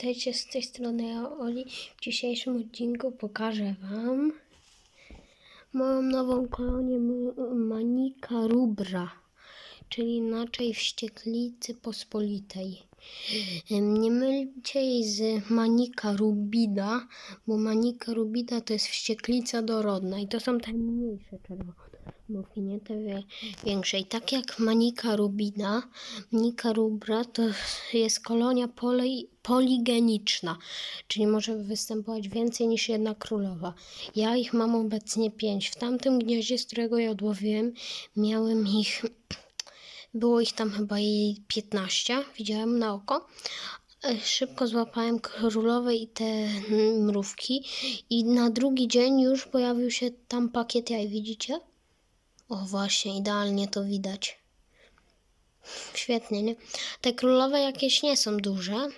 witajcie z tej strony Oli. W dzisiejszym odcinku pokażę Wam moją nową kolonię Manika rubra, czyli inaczej wścieklicy pospolitej. Nie mylcie jej z Manika rubida, bo Manika rubida to jest wścieklica dorodna i to są te mniejsze czerwone mrówki, nie te wie- większe. I tak jak Manika rubida, Manika rubra to jest kolonia poli, poligeniczna, czyli może występować więcej niż jedna królowa. Ja ich mam obecnie pięć. W tamtym gnieździe, z którego je odłowiłem, miałem ich, było ich tam chyba jej 15, widziałem na oko. Szybko złapałem królowe i te mrówki i na drugi dzień już pojawił się tam pakiet jaj, widzicie? O właśnie, idealnie to widać. Świetnie, nie? Te królowe jakieś nie są duże,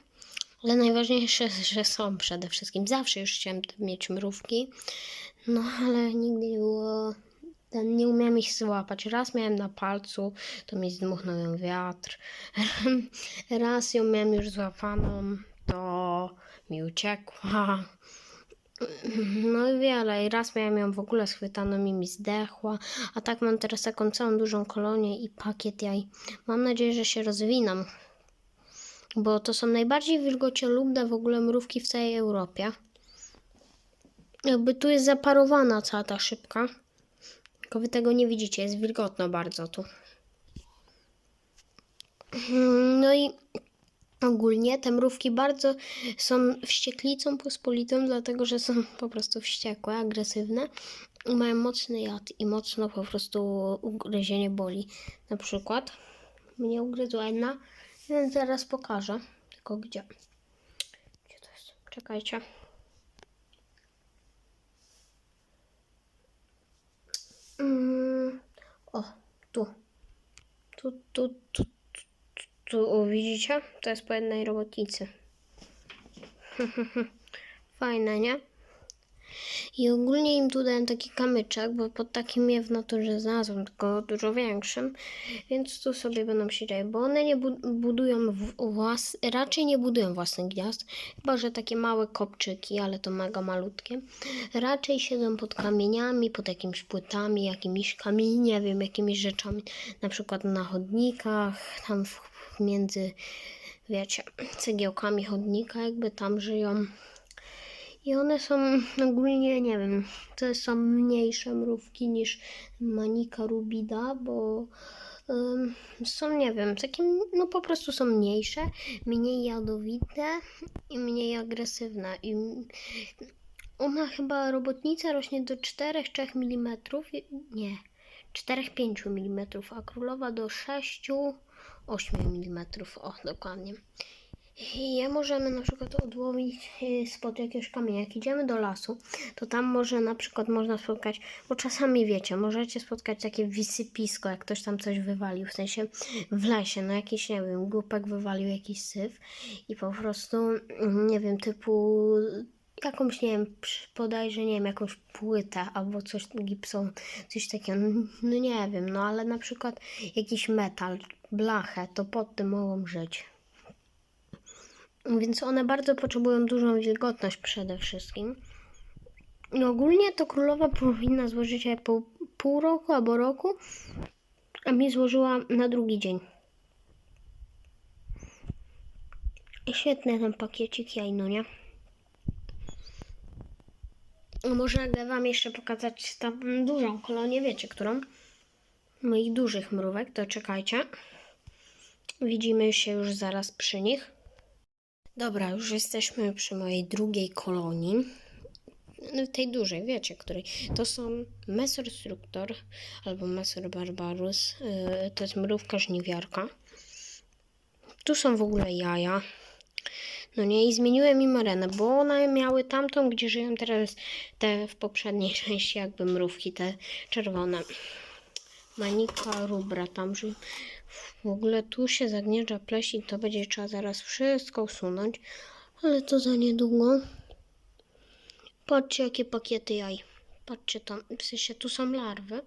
ale najważniejsze, że są przede wszystkim. Zawsze już chciałem mieć mrówki, no ale nigdy nie było... Nie umiałem ich złapać. Raz miałem na palcu, to mi zdmuchnął ją wiatr. Raz ją miałem już złapaną, to mi uciekła. No i wiele. I raz miałem ją w ogóle schwytaną i mi zdechła. A tak mam teraz taką całą dużą kolonię i pakiet jaj. Mam nadzieję, że się rozwiną. Bo to są najbardziej wilgociolubne w ogóle mrówki w całej Europie. Jakby tu jest zaparowana cała ta szybka. Tylko wy tego nie widzicie, jest wilgotno bardzo tu. No i ogólnie te mrówki bardzo są wścieklicą pospolitą, dlatego że są po prostu wściekłe, agresywne i mają mocny jad i mocno po prostu ugryzienie boli. Na przykład mnie ugryzła jedna, więc zaraz pokażę. Tylko gdzie? Gdzie to jest? Czekajcie. Mm, o, tu. Tu, tu, tu, tu, widzicie? To jest po jednej robotnicy. Fajne, nie? I ogólnie im tu dałem taki kamyczek, bo pod takim je w naturze znalazłem, tylko dużo większym, więc tu sobie będą siedziały, bo one nie bu- budują włas, raczej nie budują własnych gniazd, chyba że takie małe kopczyki, ale to mega malutkie. Raczej siedzą pod kamieniami, pod jakimiś płytami, jakimiś kamieni, nie wiem, jakimiś rzeczami, na przykład na chodnikach, tam w, między, wiecie, cegiełkami chodnika, jakby tam żyją. I one są ogólnie, nie wiem, to są mniejsze mrówki niż Manika rubida, bo są, nie wiem, takie, no po prostu są mniejsze, mniej jadowite i mniej agresywne. I ona chyba, robotnica rośnie do 4-3 mm, nie, 4-5 mm, a królowa do 6-8 mm, o, dokładnie. I je możemy na przykład odłowić y, spod jakiegoś kamienia. Jak idziemy do lasu, to tam może na przykład można spotkać, bo czasami wiecie, możecie spotkać takie wysypisko, jak ktoś tam coś wywalił, w sensie w lesie, no jakiś, nie wiem, głupek wywalił jakiś syf i po prostu, mm, nie wiem, typu jakąś, nie wiem, podajże, nie wiem, jakąś płytę albo coś gipsową, coś takiego, no nie wiem, no ale na przykład jakiś metal, blachę, to pod tym mogą żyć. Więc one bardzo potrzebują dużą wilgotność przede wszystkim. I ogólnie to królowa powinna złożyć je po pół roku albo roku, a mi złożyła na drugi dzień. Świetny ten pakiecik jaj, no nie? Może wam jeszcze pokazać tam dużą kolonię, wiecie którą? Moich dużych mrówek, to czekajcie. Widzimy się już zaraz przy nich. Dobra, już jesteśmy przy mojej drugiej kolonii. No, Tej dużej, wiecie, której. To są Mesor Struktor albo Mesor Barbarus. Yy, to jest mrówka żniwiarka. Tu są w ogóle jaja. No nie, i zmieniłem im arenę, bo one miały tamtą, gdzie żyją teraz te w poprzedniej części jakby mrówki, te czerwone. Manika, rubra tam żyją. W ogóle tu się zagnieżdża pleśń i to będzie trzeba zaraz wszystko usunąć, ale to za niedługo. Patrzcie jakie pakiety jaj. Patrzcie tam, w sensie tu są larwy,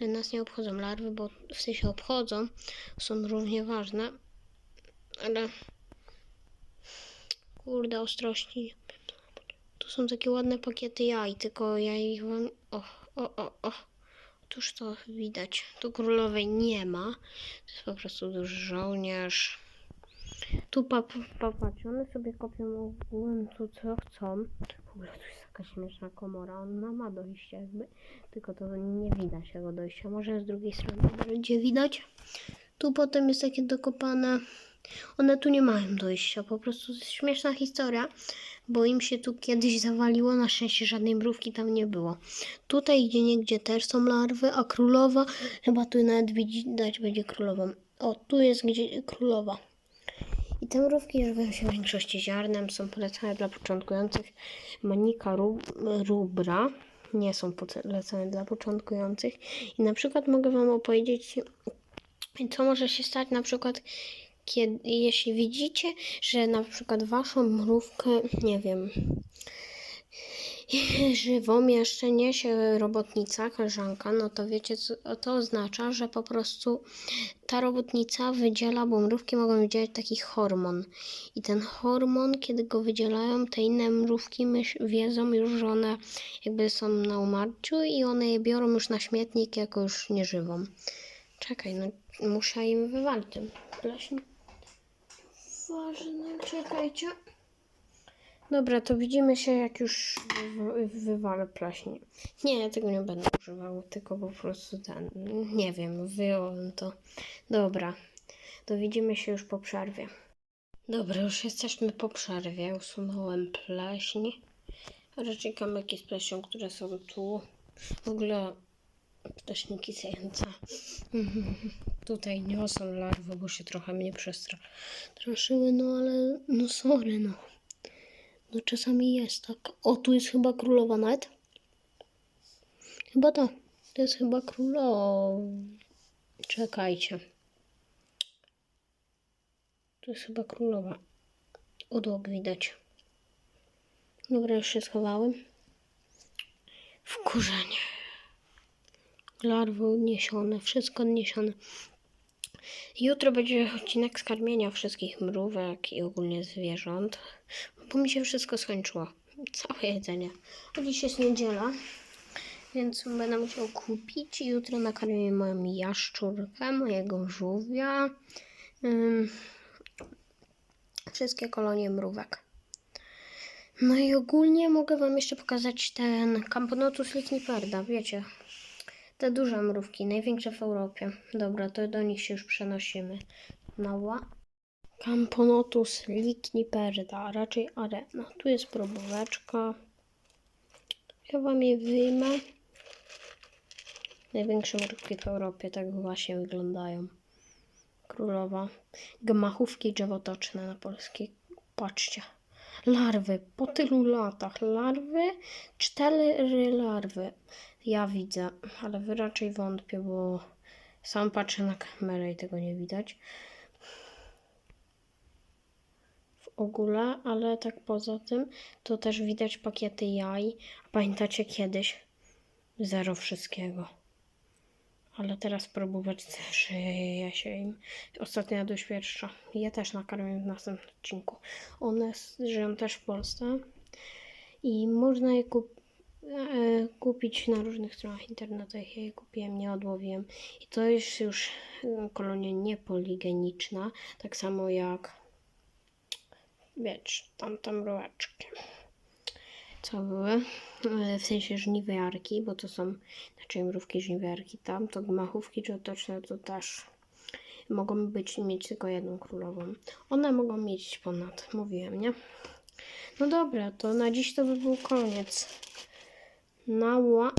ale nas nie obchodzą larwy, bo w sensie obchodzą, są równie ważne, ale Kurde, ostrości. Tu są takie ładne pakiety jaj, tylko ja ich wam... O, o, o, o. Otóż to widać. Tu królowej nie ma. To jest po prostu duży żołnierz. Tu pap, popatrz, one sobie kopią tu co chcą. W ogóle tu jest jakaś śmieszna komora. Ona ma dojście jakby, tylko to nie widać tego dojścia. Może z drugiej strony będzie widać. Tu potem jest takie dokopane. One tu nie mają dojścia. Po prostu to jest śmieszna historia, bo im się tu kiedyś zawaliło. Na szczęście żadnej mrówki tam nie było. Tutaj gdzie niegdzie też są larwy, a królowa, chyba tu nawet widać będzie królową. O, tu jest gdzie królowa. I te mrówki żywią się w większości ziarnem, są polecane dla początkujących. Monika rub, rubra nie są polecane dla początkujących. I na przykład mogę Wam opowiedzieć, co może się stać na przykład, kiedy, jeśli widzicie, że na przykład Waszą mrówkę, nie wiem, żywą jeszcze niesie robotnica, koleżanka, no to wiecie, co to oznacza, że po prostu ta robotnica wydziela, bo mrówki mogą wydzielać taki hormon. I ten hormon, kiedy go wydzielają, te inne mrówki myśl, wiedzą już, że one jakby są na umarciu i one je biorą już na śmietnik jako już nieżywą. Czekaj, no muszę im ten pleśń. Ważne, czekajcie. Dobra, to widzimy się jak już wy- wywalę plaśnie. Nie, ja tego nie będę używał, tylko po prostu ten, nie wiem, wyjąłem to. Dobra, to widzimy się już po przerwie. Dobra, już jesteśmy po przerwie, usunąłem pleśń. A raczej kamyki z pleśnią, które są tu. W ogóle ptaśniki zajęca. Tutaj niosą larwy, bo się trochę mnie przestraszyły, no ale no sorry, no. No czasami jest tak. O, tu jest chyba królowa nawet. Chyba to. To jest chyba królowa. Czekajcie. To jest chyba królowa. Odłok widać. Dobra, już się schowałem. Wkurzenie. Larwy odniesione, wszystko odniesione. Jutro będzie odcinek skarmienia wszystkich mrówek i ogólnie zwierząt, bo mi się wszystko skończyło. Całe jedzenie. Dziś jest niedziela, więc będę musiał kupić. Jutro nakarmię moją jaszczurkę, mojego żółwia. Wszystkie kolonie mrówek. No i ogólnie mogę Wam jeszcze pokazać ten Camponotus ligniparda, wiecie, te duże mrówki, największe w Europie. Dobra, to do nich się już przenosimy. Mała. Camponotus ligniperda, raczej arena. Tu jest probóweczka. Ja wam je wyjmę. Największe mrówki w Europie tak właśnie wyglądają. Królowa. Gmachówki drzewotoczne na polskiej. Patrzcie. Larwy. Po tylu latach. Larwy. Cztery larwy. Ja widzę, ale wy raczej wątpię, bo sam patrzę na kamerę i tego nie widać. W ogóle, ale tak poza tym, to też widać pakiety jaj. Pamiętacie kiedyś? Zero wszystkiego. Ale teraz próbować też je się im. Ostatnio jadły świerszcza. Je też nakarmię w następnym odcinku. One żyją też w Polsce. I można je kupić kupić na różnych stronach internetowych. Ja je kupiłem, nie odłowiłem. I to jest już e, kolonia niepoligeniczna, tak samo jak wiesz, tamte mróweczki. Co były? E, W sensie żniwiarki, bo to są znaczy mrówki żniwiarki tam, to gmachówki czy otoczne to też mogą być mieć tylko jedną królową. One mogą mieć ponad, mówiłem, nie? No dobra, to na dziś to by był koniec. Nava